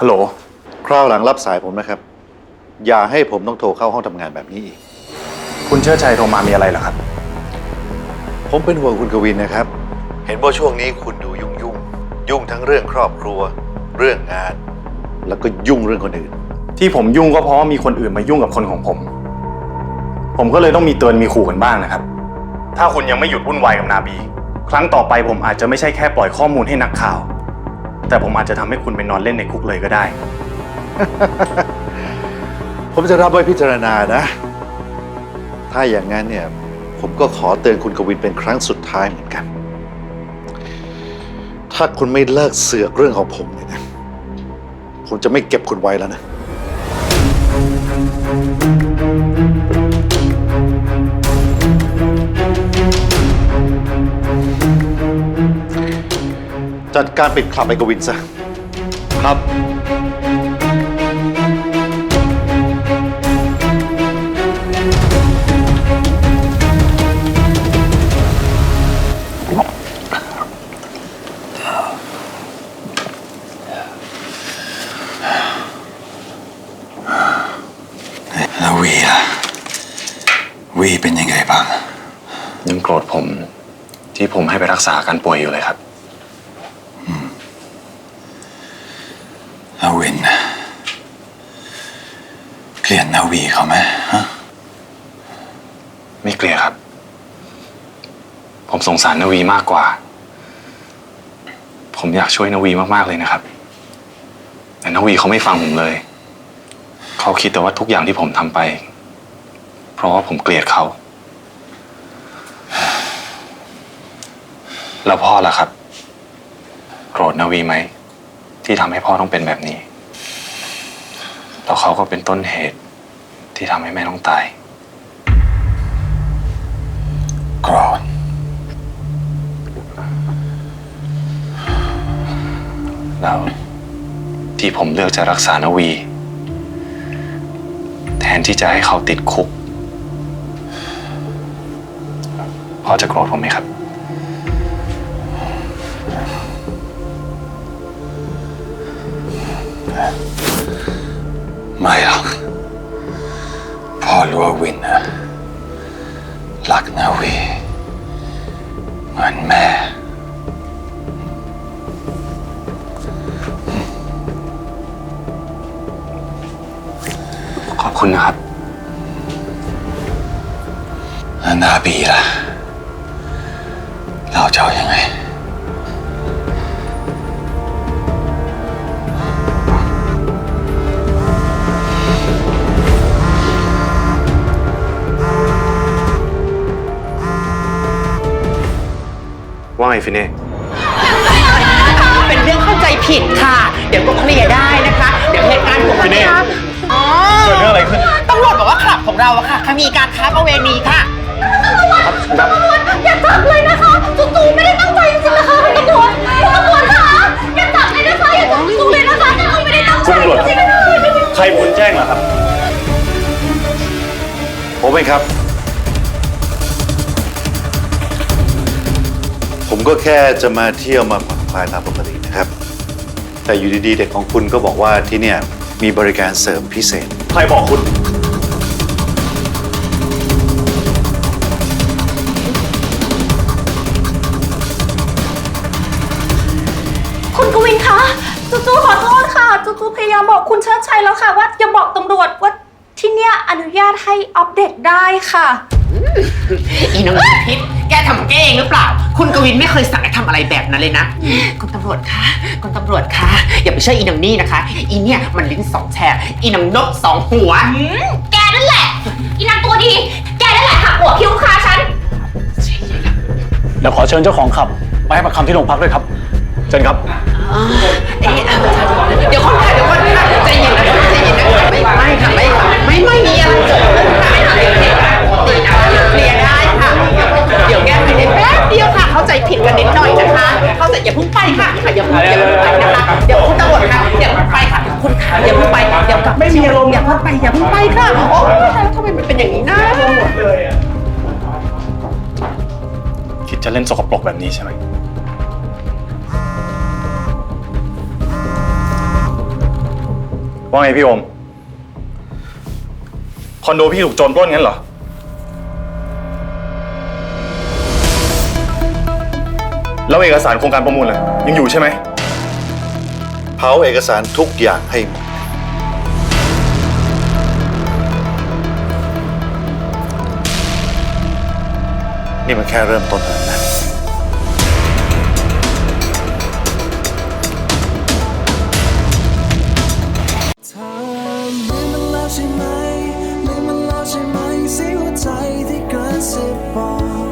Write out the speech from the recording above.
ฮัลโหล คราวหลังรับสายผมนะครับ อย่าให้ผมต้องโทรเข้าห้องทำงานแบบนี้อีก คุณเชิดชัยโทรมามีอะไรเหรอครับ ผมเป็นห่วงคุณกวินนะครับ เห็นว่าช่วงนี้คุณดูยุ่งยุ่งๆยุ่งทั้งเรื่องครอบครัว เรื่องงาน แล้วก็ยุ่งเรื่องคนอื่น ที่ผมยุ่งก็เพราะว่ามีคนอื่นมายุ่งกับคนของผม ผมก็เลยต้องมีเตือนมีขู่กันบ้างนะครับ ถ้าคุณยังไม่หยุดวุ่นวายกับนาบี ครั้งต่อไปผมอาจจะไม่ใช่แค่ปล่อยข้อมูลให้นักข่าว แต่ผมอาจจะทำให้คุณไปนอนเล่นในคุกเลยก็ได้ ผมจะรับไว้พิจารณานะ ถ้าอย่างนั้นเนี่ย ผมก็ขอเตือนคุณกวินเป็นครั้งสุดท้ายเหมือนกัน ถ้าคุณไม่เลิกเสือกเรื่องของผมเนี่ยนะผมจะไม่เก็บคุณไว้แล้วนะ จัดการปิดคลับไอ้กวินซะ ครับ แล้ววีล่ะ วีเป็นยังไงบ้าง ยังโกรธผมที่ผมให้ไปรักษาอาการป่วยอยู่เลยครับ แล้ววินน่ะ เกลียดนาวีเขาไหมฮะไม่เกลียครับ ผมสงสารนวีมากกว่า ผมอยากช่วยนวีมากๆเลยนะครับ แต่นวีเขาไม่ฟังผมเลย เขาคิดแต่ว่าทุกอย่างที่ผมทำไป เพราะว่าผมเกลียดเขา แล้วพ่อล่ะครับ โกรธนวีไหม ที่ทำให้พ่อต้องเป็นแบบนี้ แล้วเขาก็เป็นต้นเหตุ ที่ทำให้แม่ต้องตายโกรธแล้วที่ผมเลือกจะรักษานวี แทนที่จะให้เขาติดคุกพ่อจะโกรธผมไหมครับ ไม่หรอกพ่อรู้ ว่าวินนะรักนาวีเหมือนแม่ ขอบคุณนะครับแล้วนาบีล่ะ ว่าไงฟินเน่เป็นเรื่องเข้าใจผิดค่ะ เดี๋ยวก็เคลียร์ได้นะคะ เดี๋ยวเหตุการณ์ของพี่เน่ค่ะอ๋อเกิดเรื่องอะไรขึ้นตำรวจบอกว่าคลับของเราอะค่ะมีการค้าประเวณีค่ะครับอย่าจับเลยนะคะจู่ๆไม่ได้ตั้งใจจริงๆนะคะ ก็แค่จะมาเที่ยวมาผ่อนคลายตามปกตินะครับ แต่อยู่ดีๆ เด็กของคุณก็บอกว่าที่เนี่ยมีบริการเสริมพิเศษ ใครบอกคุณ คุณกวินคะจู่ๆขอโทษค่ะจู่ๆพยายามบอกคุณเชิดชัยแล้วค่ะ ว่าอย่าบอกตำรวจว่าที่เนี่ยอนุญาตให้อัปเดตได้ค่ะ อีน้องพิษ แกทำแกเองหรือเปล่า คุณกวินไม่เคยสั่งให้ทำอะไรแบบนั้นเลยนะ คุณตำรวจคะคุณตำรวจคะอย่าไปเชื่ออีนางนี่นะคะ อีเนี่ยมันลิ้นสองแฉกอีนางนกสองหัวแกนั่นแหละ อีนางตัวดี แกนั่นแหละหักหัวคิ้วคาฉัน เดี๋ยวขอเชิญเจ้าของขับมาให้ปากคำที่โรงพักด้วยครับ เชิญครับเอ๊ะเดี๋ยวคน ค่ะค่ะอย่าเพิ่งอย่าเพิ่งไปนะคะเดี๋ยวคุณตำรวจค่ะอย่าเพิ่งไปค่ะคุณค่ะอย่าเพิ่งไปเดี๋ยวกลับไม่มีอารมณ์อย่าเพิ่งไปอย่าเพิ่งไปค่ะโอ้ยทำไมมันเป็นอย่างนี้นะคิดจะเล่นสกปรกแบบนี้ใช่ไหมว่าไงพี่โอมคอนโดพี่ถูกโจรปล้นงั้นเหรอ แล้วเอกสารโครงการประมูลล่ะยังอยู่ใช่ไหม เผาเอกสารทุกอย่างให้หมดนี่มันแค่เริ่มต้นเท่านั้นนะเธอลืมมันแล้วใช่ไหมลืมมันแล้วใช่ไหมเสียหัวใจที่กระซิบบอก